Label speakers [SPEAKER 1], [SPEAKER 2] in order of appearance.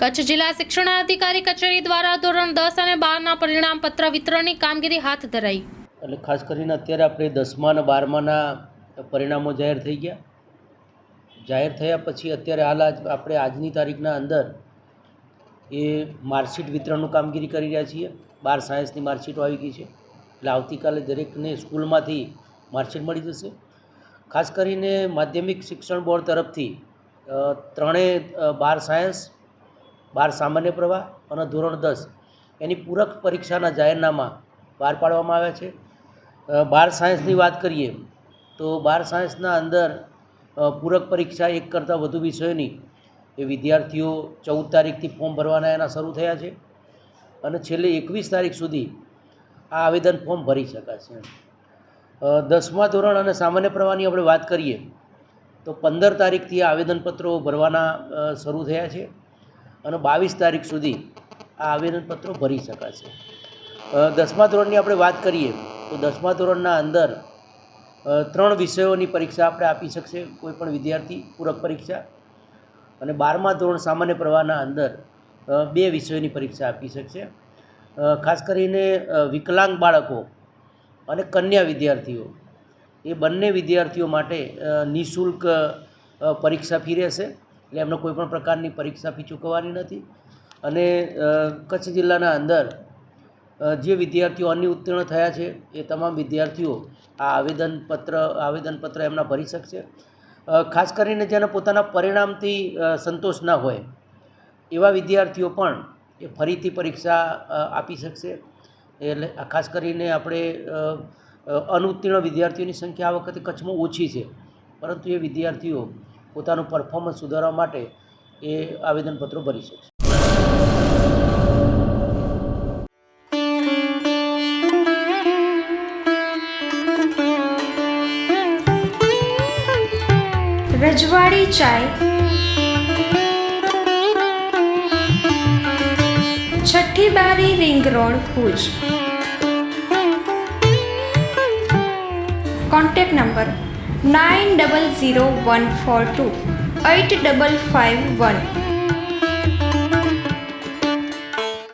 [SPEAKER 1] કચ્છ જિલ્લા શિક્ષણાધિકારી કચેરી દ્વારા ધોરણ દસ અને બારના પરિણામ પત્ર વિતરણની કામગીરી હાથ ધરાઈ.
[SPEAKER 2] એટલે ખાસ કરીને અત્યારે આપણે દસમા અને બારમાના પરિણામો જાહેર થઈ ગયા. જાહેર થયા પછી અત્યારે હાલ આજ આપણે આજની તારીખના અંદર એ માર્કશીટ વિતરણનું કામગીરી કરી રહ્યા છીએ. બાર સાયન્સની માર્કશીટો આવી ગઈ છે. એટલે આવતીકાલે દરેકને સ્કૂલમાંથી માર્કશીટ મળી જશે. ખાસ કરીને માધ્યમિક શિક્ષણ બોર્ડ તરફથી ત્રણેય બાર સાયન્સ બાર સામાન્ય પ્રવાહ અને ધોરણ દસ. એની પૂરક પરીક્ષાના જાહેરનામા બહાર પાડવામાં આવ્યા છે. બાર સાયન્સની વાત કરીએ તો બાર સાયન્સના અંદર પૂરક પરીક્ષા એક કરતાં વધુ વિષયોની એ વિદ્યાર્થીઓ ચૌદ તારીખથી ફોર્મ ભરવાના એના શરૂ થયા છે. અને છેલ્લે એકવીસ તારીખ સુધી આ આવેદન ફોર્મ ભરી શકાશે દસમા ધોરણ અને સામાન્ય પ્રવાહની આપણે વાત કરીએ તો પંદર તારીખથી આવેદનપત્રો ભરવાના શરૂ થયા છે. અને બાવીસ તારીખ સુધી આ આવેદનપત્રો ભરી શકાશે. દસમા ધોરણની આપણે વાત કરીએ, તો દસમા ધોરણના અંદર ત્રણ વિષયોની પરીક્ષા આપણે આપી શકશે કોઈ પણ વિદ્યાર્થી, પૂરક પરીક્ષા. અને બારમા ધોરણ સામાન્ય પ્રવાહના અંદર બે વિષયોની પરીક્ષા આપી શકશે. ખાસ કરીને વિકલાંગ બાળકો અને કન્યા વિદ્યાર્થીઓ. એ બંને વિદ્યાર્થીઓ માટે નિઃશુલ્ક પરીક્ષા ફી રહેશે. એટલે એમને કોઈ પણ પ્રકારની પરીક્ષા ફી ચૂકવવાની નથી. અને કચ્છ જિલ્લાના અંદર જે વિદ્યાર્થીઓ અન્ય ઉત્તીર્ણ થયા છે, એ તમામ વિદ્યાર્થીઓ આ આવેદનપત્ર આવેદનપત્ર એમના ભરી શકશે. ખાસ કરીને જેને પોતાના પરિણામથી સંતોષ ના હોય, એવા વિદ્યાર્થીઓ પણ એ ફરીથી પરીક્ષા આપી શકશે. એટલે ખાસ કરીને આપણે અનુત્તીર્ણ વિદ્યાર્થીઓની સંખ્યા આ વખતે કચ્છમાં ઓછી છે. પરંતુ એ વિદ્યાર્થીઓ પોતાનું પરફોર્મન્સ સુધારવા માટે એ આવેદનપત્રો ભરી શકશે
[SPEAKER 3] Rajwadi Chai. Chhathi Bari ring road, Bhuj. Contact number nine double zero one four two eight double five one